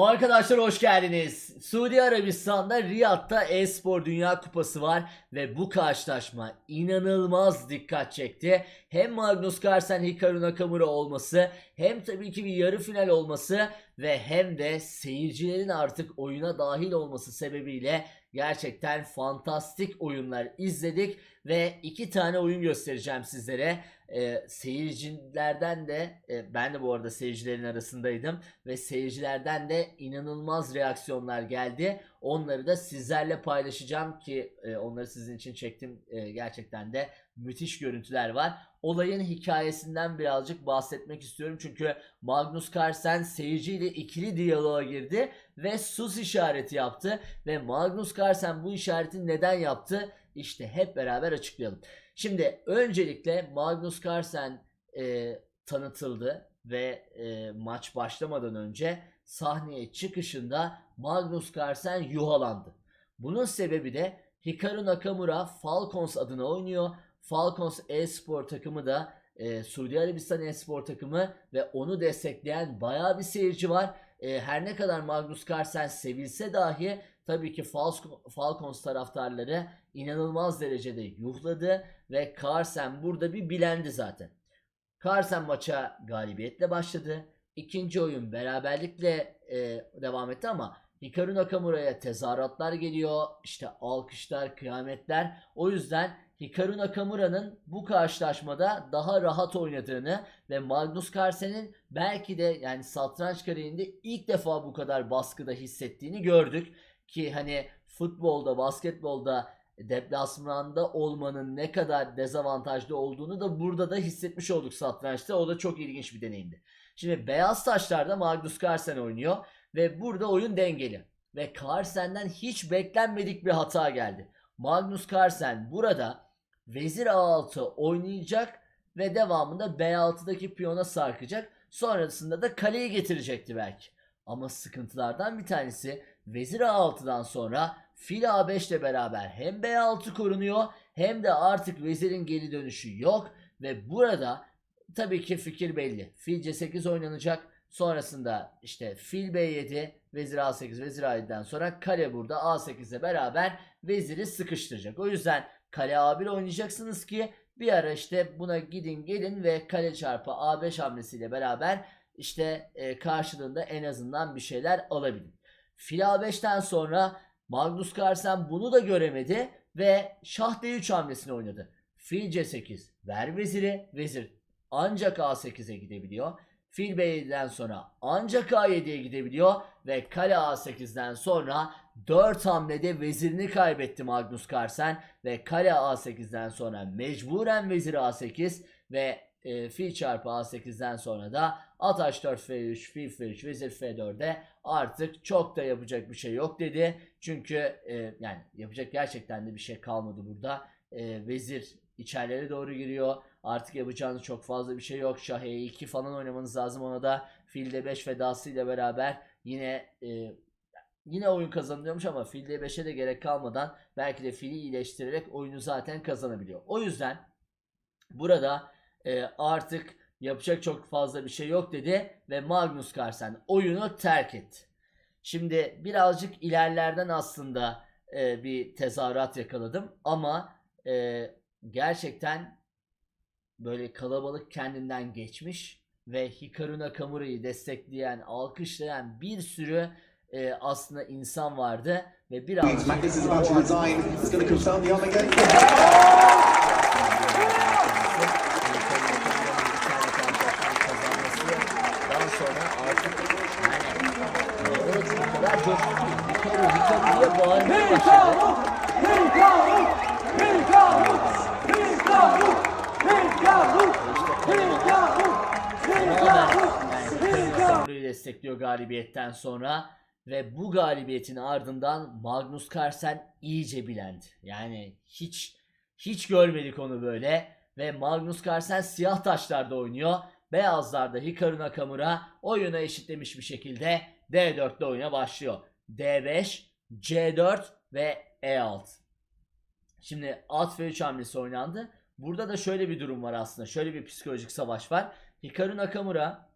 Arkadaşlar hoş geldiniz. Suudi Arabistan'da Riyad'da e-spor dünya kupası var ve bu karşılaşma inanılmaz dikkat çekti. Hem Magnus Carlsen Hikaru Nakamura olması hem tabii ki bir yarı final olması ve hem de seyircilerin artık oyuna dahil olması sebebiyle gerçekten fantastik oyunlar izledik ve iki tane oyun göstereceğim sizlere. Ee, seyircilerden de e, ben de bu arada seyircilerin arasındaydım ve seyircilerden de inanılmaz reaksiyonlar geldi. Onları da sizlerle paylaşacağım ki e, onları sizin için çektim. E, gerçekten de müthiş görüntüler var. Olayın hikayesinden birazcık bahsetmek istiyorum. Çünkü Magnus Carlsen seyirciyle ikili diyaloğa girdi ve sus işareti yaptı. Ve Magnus Carlsen bu işareti neden yaptı? İşte hep beraber açıklayalım. Şimdi öncelikle Magnus Carlsen e, tanıtıldı ve e, maç başlamadan önce sahneye çıkışında Magnus Carlsen yuhalandı. Bunun sebebi de Hikaru Nakamura Falcons adına oynuyor. Falcons e-spor takımı da e, Suudi Arabistan e-spor takımı ve onu destekleyen bayağı bir seyirci var. E, her ne kadar Magnus Carlsen sevilse dahi tabii ki Falcons taraftarları inanılmaz derecede yuhladı ve Carlsen burada bir bilendi zaten. Carlsen maça galibiyetle başladı. İkinci oyun beraberlikle e, devam etti ama Hikaru Nakamura'ya tezahüratlar geliyor. İşte alkışlar, kıyametler. O yüzden Hikaru Nakamura'nın bu karşılaşmada daha rahat oynadığını ve Magnus Carlsen'in belki de yani satranç kariyerinde ilk defa bu kadar baskıda hissettiğini gördük. Ki hani futbolda, basketbolda deplasmanda olmanın ne kadar dezavantajlı olduğunu da burada da hissetmiş olduk satrançta. O da çok ilginç bir deneyimdi. Şimdi beyaz taşlarda Magnus Carlsen oynuyor ve burada oyun dengeli. Ve Carlsen'den hiç beklenmedik bir hata geldi. Magnus Carlsen burada vezir A6 oynayacak ve devamında B6'daki piyona sarkacak. Sonrasında da kaleyi getirecekti belki. Ama sıkıntılardan bir tanesi vezir A6'dan sonra fil A5 ile beraber hem B6 korunuyor hem de artık vezirin geri dönüşü yok ve burada tabii ki fikir belli. Fil C8 oynanacak. Sonrasında işte fil B7, vezir A8, vezir A7'den sonra kale burada A8 ile beraber veziri sıkıştıracak. O yüzden kale A1 oynayacaksınız ki bir ara işte buna gidin gelin ve kale çarpı A5 hamlesiyle beraber işte e, karşılığında en azından bir şeyler alabilin. Fil A5'ten sonra Magnus Carlsen bunu da göremedi ve şah D3 hamlesini oynadı. Fil C8 ver veziri, vezir ancak A8'e gidebiliyor. Fil B7'den sonra ancak A7'ye gidebiliyor ve kale A8'den sonra 4 hamlede vezirini kaybetti Magnus Carlsen ve kale A8'den sonra mecburen vezir A8 ve e, fil çarpı A8'den sonra da at H4 F3 fil F3 vezir F4'e artık çok da yapacak bir şey yok dedi. Çünkü e, yani yapacak gerçekten de bir şey kalmadı burada. E, vezir içerilere doğru giriyor. Artık yapacağınız çok fazla bir şey yok. Şah E2 falan oynamanız lazım ona da. Fil D5 fedasıyla beraber yine e, yine oyun kazanılıyormuş ama fil D5'e de gerek kalmadan belki de fili iyileştirerek oyunu zaten kazanabiliyor. O yüzden burada e, artık yapacak çok fazla bir şey yok dedi ve Magnus Carlsen oyunu terk etti. Şimdi birazcık ilerlerden aslında e, bir tezahürat yakaladım ama e, gerçekten böyle kalabalık kendinden geçmiş ve Hikaru Nakamura'yı destekleyen, alkışlayan bir sürü e, aslında insan vardı ve biraz Magnus is about to resign. It's going to confirm the Omega. Daha sonra artık yani evet, o kadar coştu ki Hikaru Hikaru diye bağırmaya başladı. Burayı destekliyor galibiyetten sonra ve bu galibiyetin ardından Magnus Carlsen iyice bilendi. Yani hiç hiç görmedik onu böyle ve Magnus Carlsen siyah taşlarda oynuyor. Beyazlarda Hikaru Nakamura oyuna eşitlemiş bir şekilde D4'te oyuna başlıyor. D5, C4 ve E6. Şimdi at F3 hamlesi oynandı. Burada da şöyle bir durum var aslında. Şöyle bir psikolojik savaş var. Hikaru Nakamura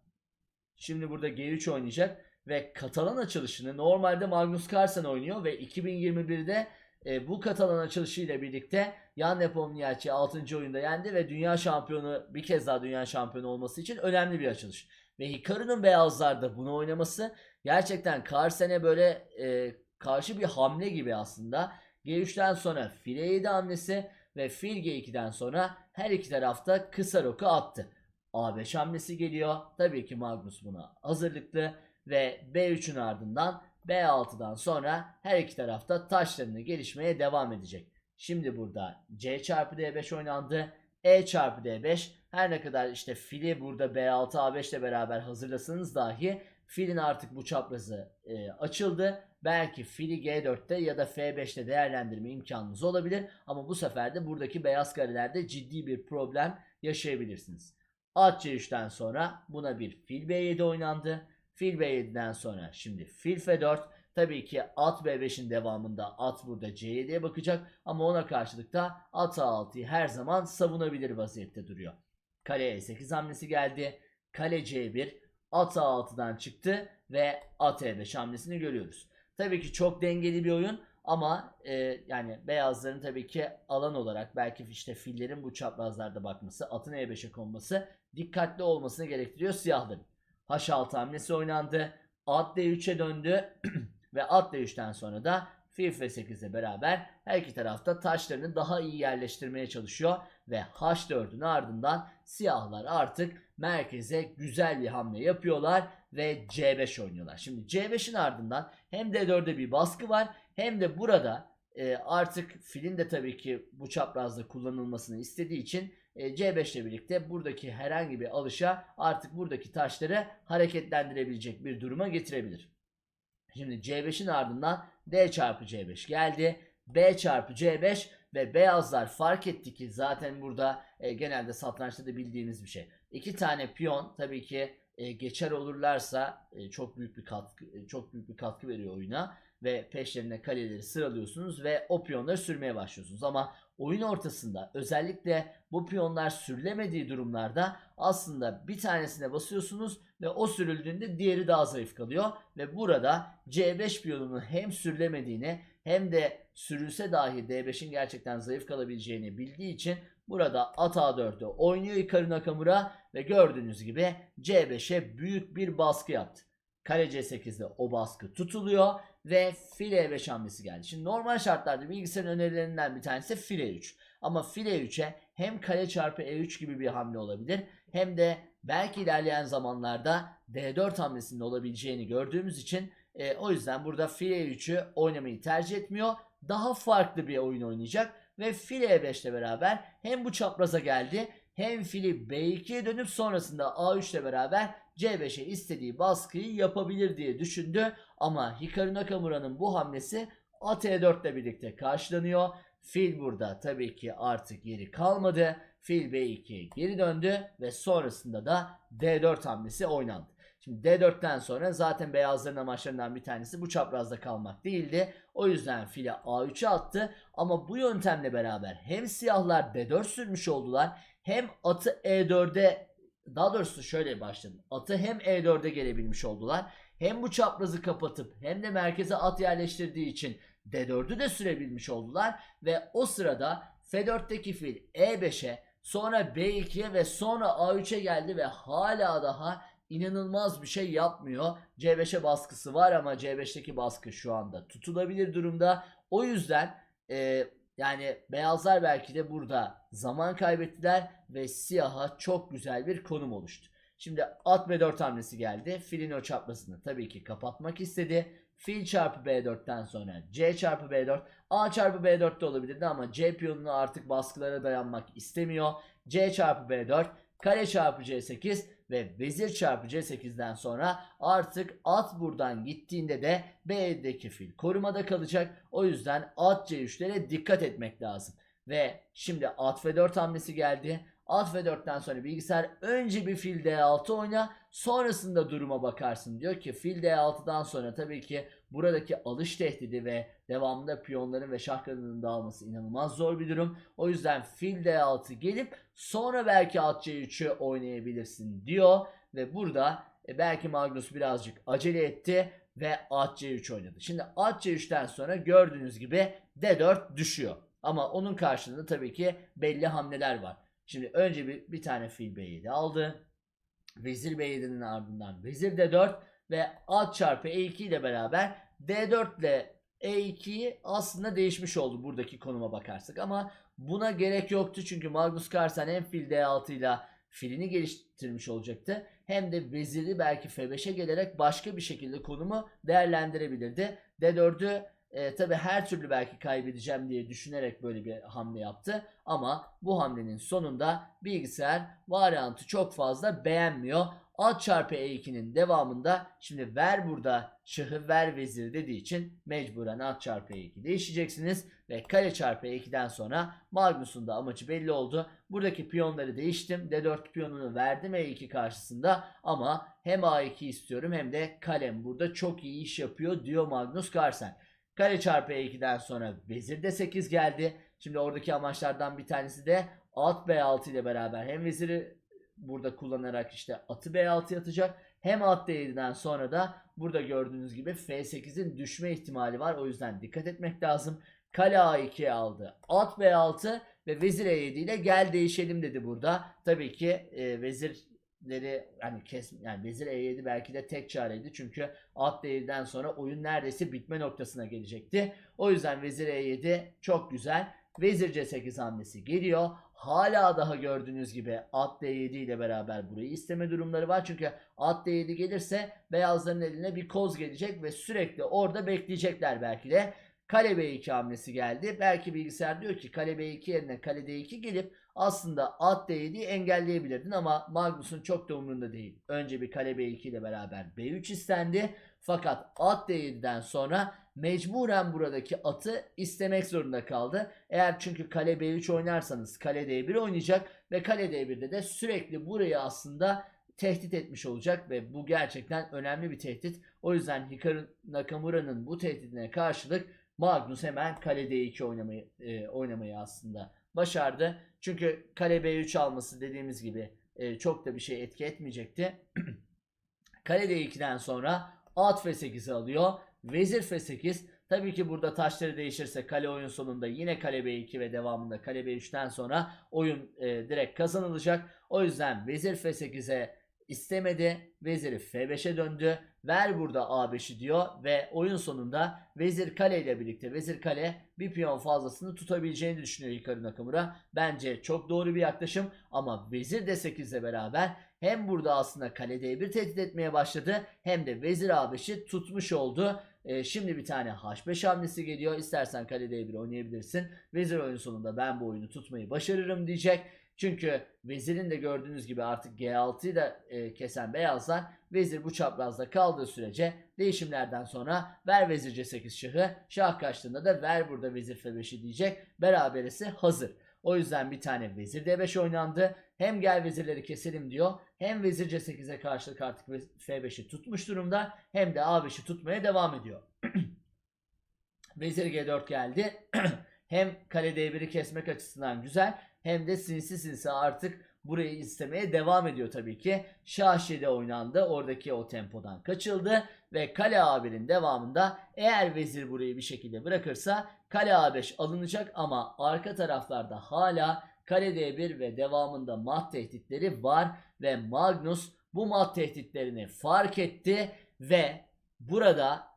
şimdi burada G3 oynayacak ve Katalan açılışını normalde Magnus Carlsen oynuyor ve 2021'de e, bu Katalan açılışıyla birlikte Jan Nepomniachtchi 6. oyunda yendi ve dünya şampiyonu bir kez daha dünya şampiyonu olması için önemli bir açılış. Ve Hikaru'nun beyazlarda bunu oynaması gerçekten Carlsen'e böyle e, karşı bir hamle gibi aslında. G3'ten sonra file 7 hamlesi ve fil G2'den sonra her iki tarafta kısa roku attı. A5 hamlesi geliyor. Tabii ki Magnus buna hazırlıklı ve B3'ün ardından B6'dan sonra her iki tarafta taşlarını gelişmeye devam edecek. Şimdi burada C çarpı D5 oynandı. E çarpı D5 her ne kadar işte fili burada B6 A5 ile beraber hazırlasanız dahi filin artık bu çaprazı e, açıldı. Belki fili G4'te ya da F5'te değerlendirme imkanınız olabilir. Ama bu sefer de buradaki beyaz karelerde ciddi bir problem yaşayabilirsiniz. At C3'ten sonra buna bir fil B7 oynandı. Fil B7'den sonra şimdi fil F4. Tabii ki at B5'in devamında at burada C7'ye bakacak ama ona karşılık da at A6'yı her zaman savunabilir vaziyette duruyor. Kale E8 hamlesi geldi. Kale C1 at A6'dan çıktı ve at E5 hamlesini görüyoruz. Tabii ki çok dengeli bir oyun ama e, yani beyazların tabii ki alan olarak belki işte fillerin bu çaprazlarda bakması, atın E5'e konması dikkatli olmasını gerektiriyor siyahların. H6 hamlesi oynandı. At D3'e döndü ve at D3'ten sonra da fil F8 ile beraber her iki tarafta taşlarını daha iyi yerleştirmeye çalışıyor ve H4'ün ardından siyahlar artık merkeze güzel bir hamle yapıyorlar ve C5 oynuyorlar. Şimdi C5'in ardından hem D4'de bir baskı var hem de burada e, artık filin de tabii ki bu çaprazda kullanılmasını istediği için e, C5 ile birlikte buradaki herhangi bir alışa artık buradaki taşları hareketlendirebilecek bir duruma getirebilir. Şimdi C5'in ardından D çarpı C5 geldi. B çarpı C5 ve beyazlar fark etti ki zaten burada e, genelde satrançta da bildiğiniz bir şey. İki tane piyon tabii ki e, geçer olurlarsa e, çok büyük bir katkı e, çok büyük bir katkı veriyor oyuna ve peşlerine kaleleri sıralıyorsunuz ve o piyonları sürmeye başlıyorsunuz. Ama oyun ortasında özellikle bu piyonlar sürülemediği durumlarda aslında bir tanesine basıyorsunuz ve o sürüldüğünde diğeri daha zayıf kalıyor ve burada C5 piyonunun hem sürülemediğini hem de sürülse dahi D5'in gerçekten zayıf kalabileceğini bildiği için burada at A4'ü oynuyor Hikaru Nakamura ve gördüğünüz gibi C5'e büyük bir baskı yaptı. Kale C8'de o baskı tutuluyor ve file 5 hamlesi geldi. Şimdi normal şartlarda bilgisayarın önerilerinden bir tanesi file 3. Ama file 3'e hem kale çarpı E3 gibi bir hamle olabilir hem de belki ilerleyen zamanlarda D4 hamlesinde olabileceğini gördüğümüz için e, o yüzden burada file 3'ü oynamayı tercih etmiyor. Daha farklı bir oyun oynayacak ve file 5 ile beraber hem bu çapraza geldi hem fili B2'ye dönüp sonrasında A3 ile beraber C5'e istediği baskıyı yapabilir diye düşündü. Ama Hikaru Nakamura'nın bu hamlesi at E4 ile birlikte karşılanıyor. Fil burada tabii ki artık yeri kalmadı. Fil B2'ye geri döndü ve sonrasında da D4 hamlesi oynandı. Şimdi D4'ten sonra zaten beyazların amaçlarından bir tanesi bu çaprazda kalmak değildi. O yüzden file A3'e attı. Ama bu yöntemle beraber hem siyahlar D4 sürmüş oldular hem atı E4'e daha doğrusu şöyle başladım. Atı hem E4'e gelebilmiş oldular. Hem bu çaprazı kapatıp hem de merkeze at yerleştirdiği için D4'ü de sürebilmiş oldular. Ve o sırada F4'teki fil E5'e sonra B2'ye ve sonra A3'e geldi ve hala daha inanılmaz bir şey yapmıyor. C5'e baskısı var ama C5'teki baskı şu anda tutulabilir durumda. O yüzden e, yani beyazlar belki de burada zaman kaybettiler ve siyaha çok güzel bir konum oluştu. Şimdi at B4 hamlesi geldi. Filin o çaprazını tabii ki kapatmak istedi. Fil çarpı B4'ten sonra C çarpı B4. A çarpı B4 de olabilirdi ama C piyonunu artık baskılara dayanmak istemiyor. C çarpı B4, kare çarpı C8 ve vezir çarpı C8'den sonra artık at buradan gittiğinde de B'deki fil korumada kalacak. O yüzden at C3'lere dikkat etmek lazım. Ve şimdi at F4 hamlesi geldi. At F4'ten sonra bilgisayar önce bir fil D6 oyna sonrasında duruma bakarsın diyor ki fil D6'dan sonra tabii ki buradaki alış tehdidi ve devamında piyonların ve şah kanadının dağılması inanılmaz zor bir durum. O yüzden fil D6 gelip sonra belki at C3'ü oynayabilirsin diyor ve burada e, belki Magnus birazcık acele etti ve at C3 oynadı. Şimdi at C3'ten sonra gördüğünüz gibi D4 düşüyor. Ama onun karşılığında tabii ki belli hamleler var. Şimdi önce bir, bir tane fil B7 aldı. Vezir B7'nin ardından vezir D4 ve at çarpı E2 ile beraber D4 ile E2'yi aslında değişmiş oldu buradaki konuma bakarsak ama buna gerek yoktu çünkü Magnus Carlsen hem fil D6 ile filini geliştirmiş olacaktı hem de veziri belki F5'e gelerek başka bir şekilde konumu değerlendirebilirdi. D4'ü e, tabi her türlü belki kaybedeceğim diye düşünerek böyle bir hamle yaptı. Ama bu hamlenin sonunda bilgisayar varyantı çok fazla beğenmiyor. At çarpı E2'nin devamında şimdi ver burada şahı ver vezir dediği için mecburen at çarpı E2 değişeceksiniz. Ve kale çarpı E2'den sonra Magnus'un da amacı belli oldu. Buradaki piyonları değiştim. D4 piyonunu verdim E2 karşısında ama hem A2 istiyorum hem de kalem burada çok iyi iş yapıyor diyor Magnus Carlsen. Kale çarpı E2'den sonra vezir D8 geldi. Şimdi oradaki amaçlardan bir tanesi de at B6 ile beraber hem veziri burada kullanarak işte atı B6 atacak. Hem at D7'den sonra da burada gördüğünüz gibi F8'in düşme ihtimali var. O yüzden dikkat etmek lazım. Kale A2'ye aldı. At B6 ve vezir E7 ile gel değişelim dedi burada. Tabii ki e, vezirleri yani kes yani vezir E7 belki de tek çareydi. Çünkü at D7'den sonra oyun neredeyse bitme noktasına gelecekti. O yüzden vezir E7 çok güzel. Vezir C8 hamlesi geliyor. Hala daha gördüğünüz gibi at D7 ile beraber burayı isteme durumları var. Çünkü at D7 gelirse beyazların eline bir koz gelecek ve sürekli orada bekleyecekler belki de. Kale B2 hamlesi geldi. Belki bilgisayar diyor ki kale B2 yerine kale D2 gelip aslında at D7'yi engelleyebilirdin ama Magnus'un çok da umurunda değil. Önce bir kale B2 ile beraber B3 istendi. Fakat at D7'den sonra mecburen buradaki atı istemek zorunda kaldı. Eğer çünkü kale B3 oynarsanız kale D1 oynayacak ve kale D1'de de sürekli burayı aslında tehdit etmiş olacak ve bu gerçekten önemli bir tehdit. O yüzden Hikaru Nakamura'nın bu tehdidine karşılık Magnus hemen kale D2 oynamayı e, oynamayı aslında başardı. Çünkü kale B3 alması dediğimiz gibi e, çok da bir şey etki etmeyecekti. kale D2'den sonra at F8'i alıyor. Vezir F8. Tabii ki burada taşları değişirse kale oyun sonunda yine kale B2 ve devamında kale B3'ten sonra oyun e, direkt kazanılacak. O yüzden vezir F8'e istemedi. Veziri F5'e döndü. Ver burada A5'i diyor ve oyun sonunda vezir kale ile birlikte vezir kale bir piyon fazlasını tutabileceğini düşünüyor Hikaru Nakamura. Bence çok doğru bir yaklaşım ama vezir D8 ile beraber hem burada aslında kale D1 tehdit etmeye başladı hem de vezir A5'i tutmuş oldu. Ee, şimdi bir tane H5 hamlesi geliyor. İstersen kale D1 oynayabilirsin. Vezir oyun sonunda ben bu oyunu tutmayı başarırım diyecek. Çünkü vezirin de gördüğünüz gibi artık G6'yı da e, kesen beyazlar vezir bu çaprazda kaldığı sürece değişimlerden sonra ver vezir C8 şahı şah kaçtığında da ver burada vezir F5'i diyecek beraberisi hazır. O yüzden bir tane vezir D5 oynandı. Hem gel vezirleri keselim diyor. Hem vezir C8'e karşılık artık F5'i tutmuş durumda. Hem de A5'i tutmaya devam ediyor. vezir G4 geldi. hem kale D1'i kesmek açısından güzel hem de sinsi sinsi artık burayı istemeye devam ediyor tabii ki. Şili oynandı. Oradaki o tempodan kaçıldı. Ve kale A1'in devamında eğer vezir burayı bir şekilde bırakırsa kale A5 alınacak ama arka taraflarda hala kale D1 ve devamında mat tehditleri var. Ve Magnus bu mat tehditlerini fark etti ve burada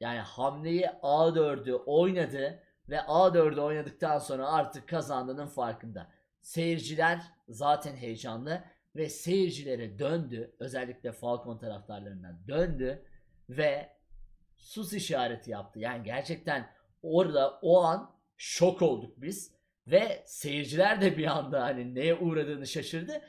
yani hamleyi A4'ü oynadı ve A4'ü oynadıktan sonra artık kazandığının farkında. Seyirciler zaten heyecanlı ve seyircilere döndü. Özellikle Falcon taraftarlarına döndü ve sus işareti yaptı. Yani gerçekten orada o an şok olduk biz ve seyirciler de bir anda hani neye uğradığını şaşırdı.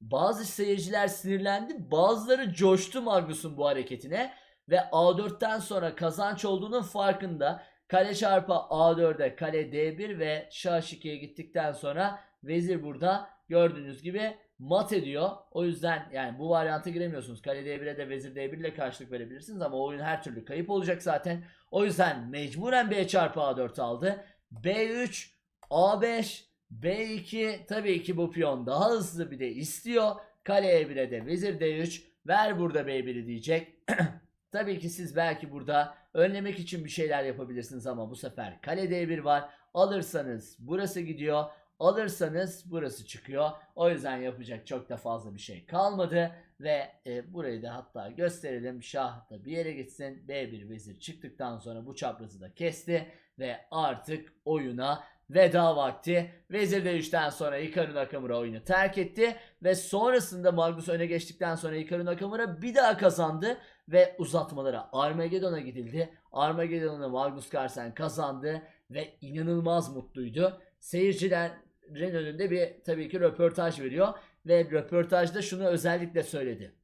Bazı seyirciler sinirlendi, bazıları coştu Magnus'un bu hareketine ve A4'ten sonra kazanç olduğunun farkında. Kale çarpı A4'e kale D1 ve şah gittikten sonra vezir burada gördüğünüz gibi mat ediyor. O yüzden yani bu varyanta giremiyorsunuz. Kale D1'e de vezir D1 ile karşılık verebilirsiniz ama oyun her türlü kayıp olacak zaten. O yüzden mecburen B çarpı A4 aldı. B3, A5, B2 tabii ki bu piyon daha hızlı bir de istiyor. Kale E1'e de vezir D3 ver burada Beybir'i diyecek. Tabii ki siz belki burada önlemek için bir şeyler yapabilirsiniz ama bu sefer kale D1 var. Alırsanız burası gidiyor. Alırsanız burası çıkıyor. O yüzden yapacak çok da fazla bir şey kalmadı. Ve e, burayı da hatta gösterelim. Şah da bir yere gitsin. B1 vezir çıktıktan sonra bu çaprazı da kesti. Ve artık oyuna veda vakti. Vezir D3'ten sonra Hikaru Nakamura oyunu terk etti. Ve sonrasında Magnus öne geçtikten sonra Hikaru Nakamura bir daha kazandı. Ve uzatmalara Armageddon'a gidildi. Armageddon'da Magnus Carlsen kazandı. Ve inanılmaz mutluydu. Seyircilerin önünde bir tabii ki röportaj veriyor. Ve röportajda şunu özellikle söyledi.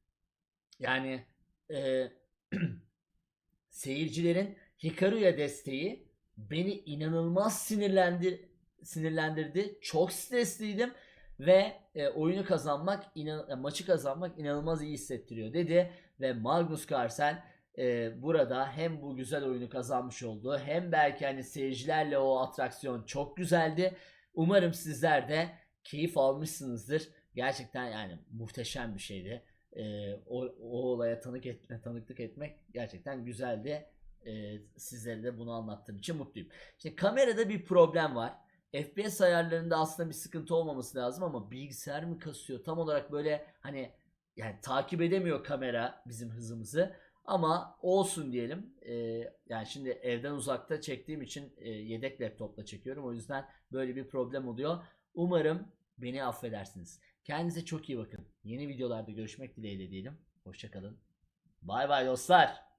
Yani e, seyircilerin Hikaru'ya desteği beni inanılmaz sinirlendir sinirlendirdi. Çok stresliydim ve e, oyunu kazanmak, inan e, maçı kazanmak inanılmaz iyi hissettiriyor dedi ve Magnus Carlsen e, burada hem bu güzel oyunu kazanmış oldu hem belki hani seyircilerle o atraksiyon çok güzeldi. Umarım sizler de keyif almışsınızdır. Gerçekten yani muhteşem bir şeydi. E, o, o olaya tanık etme, tanıklık etmek gerçekten güzeldi. E, sizlere de bunu anlattığım için mutluyum. Şimdi kamerada bir problem var. FPS ayarlarında aslında bir sıkıntı olmaması lazım ama bilgisayar mı kasıyor? Tam olarak böyle hani yani takip edemiyor kamera bizim hızımızı. Ama olsun diyelim. Ee, yani şimdi evden uzakta çektiğim için e, yedek laptopla çekiyorum. O yüzden böyle bir problem oluyor. Umarım beni affedersiniz. Kendinize çok iyi bakın. Yeni videolarda görüşmek dileğiyle diyelim. Hoşçakalın. Bay bay dostlar.